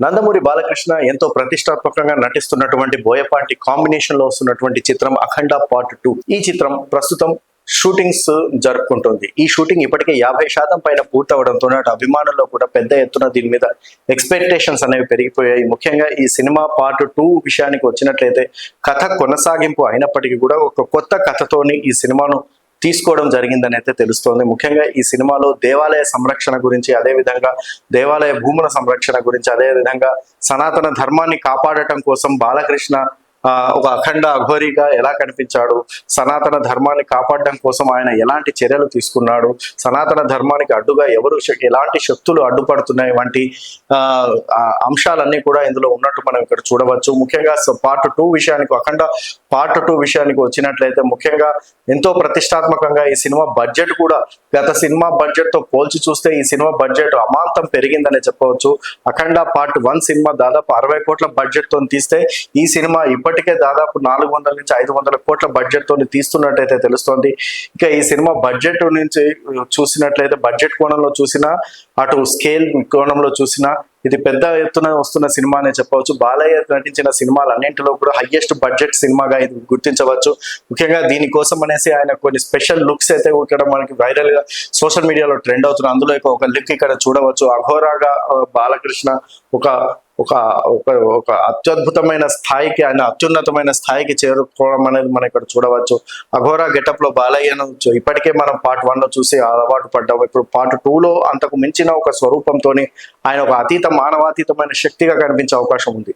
నందమూరి బాలకృష్ణ ఎంతో ప్రతిష్టాత్మకంగా నటిస్తున్నటువంటి బోయపాటి కాంబినేషన్లో వస్తున్నటువంటి చిత్రం అఖండ పార్ట్ టూ ఈ చిత్రం ప్రస్తుతం షూటింగ్స్ జరుపుకుంటుంది. ఈ షూటింగ్ ఇప్పటికే యాభై శాతం పైన పూర్తవడంతో అటు అభిమానుల్లో కూడా పెద్ద ఎత్తున దీని మీద ఎక్స్పెక్టేషన్స్ అనేవి పెరిగిపోయాయి. ముఖ్యంగా ఈ సినిమా పార్ట్ టూ విషయానికి వచ్చినట్లయితే కథ కొనసాగింపు అయినప్పటికీ కూడా ఒక కొత్త కథతోని ఈ సినిమాను తీసుకోవడం జరిగిందని అయితే తెలుస్తోంది. ముఖ్యంగా ఈ సినిమాలో దేవాలయ సంరక్షణ గురించి అదే విధంగా దేవాలయ భూముల సంరక్షణ గురించి అదే విధంగా సనాతన ధర్మాన్ని కాపాడటం కోసం బాలకృష్ణ ఒక అఖండ అఘోరిగా ఎలా కనిపించాడు? సనాతన ధర్మాన్ని కాపాడడం కోసం ఆయన ఎలాంటి చర్యలు తీసుకున్నాడు? సనాతన ధర్మానికి అడ్డుగా ఎవరు ఎలాంటి శక్తులు అడ్డుపడుతున్నాయి? వంటి ఆ, అంశాలన్నీ కూడా ఇందులో ఉన్నట్టు మనం ఇక్కడ చూడవచ్చు. ముఖ్యంగా పార్ట్ టూ విషయానికి అఖండ పార్ట్ టూ విషయానికి వచ్చినట్లయితే ముఖ్యంగా ఎంతో ప్రతిష్టాత్మకంగా ఈ సినిమా బడ్జెట్ కూడా గత సినిమా బడ్జెట్తో పోల్చి చూస్తే ఈ సినిమా బడ్జెట్ అమాంతం పెరిగిందని చెప్పవచ్చు. అఖండ పార్ట్ వన్ సినిమా దాదాపు అరవై కోట్ల బడ్జెట్తో తీస్తే ఈ సినిమా ఇప్పటి ఇప్పటికే దాదాపు నాలుగు వందల నుంచి ఐదు వందల కోట్ల బడ్జెట్తో తీస్తున్నట్టయితే తెలుస్తోంది. ఇక ఈ సినిమా బడ్జెట్ నుంచి చూసినట్లయితే బడ్జెట్ కోణంలో చూసినా అటు స్కేల్ కోణంలో చూసినా ఇది పెద్ద ఎత్తున వస్తున్న సినిమా అనే చెప్పవచ్చు. బాలయ్య నటించిన సినిమాలన్నింటిలో కూడా హయ్యెస్ట్ బడ్జెట్ సినిమాగా ఇది గుర్తించవచ్చు. ముఖ్యంగా దీనికోసం అనేసి ఆయన కొన్ని స్పెషల్ లుక్స్ అయితే ఇక్కడ మనకి వైరల్గా సోషల్ మీడియాలో ట్రెండ్ అవుతున్నాయి. అందులో ఒక లుక్ ఇక్కడ చూడవచ్చు. అఘోరాగా బాలకృష్ణ ఒక ఒక ఒక ఒక అత్యద్భుతమైన స్థాయికి ఆయన అత్యున్నతమైన స్థాయికి చేరుకోవడం అనేది మనం ఇక్కడ చూడవచ్చు. అఘోరా గెటప్లో బాలయ్యను ఇప్పటికే మనం పార్ట్ వన్లో చూసి అలవాటు పడ్డాం. ఇప్పుడు పార్ట్ టూ లో అంతకు మించిన ఒక స్వరూపంతోని ఆయన ఒక అతీత మానవాతీతమైన శక్తిగా కనిపించే అవకాశం ఉంది.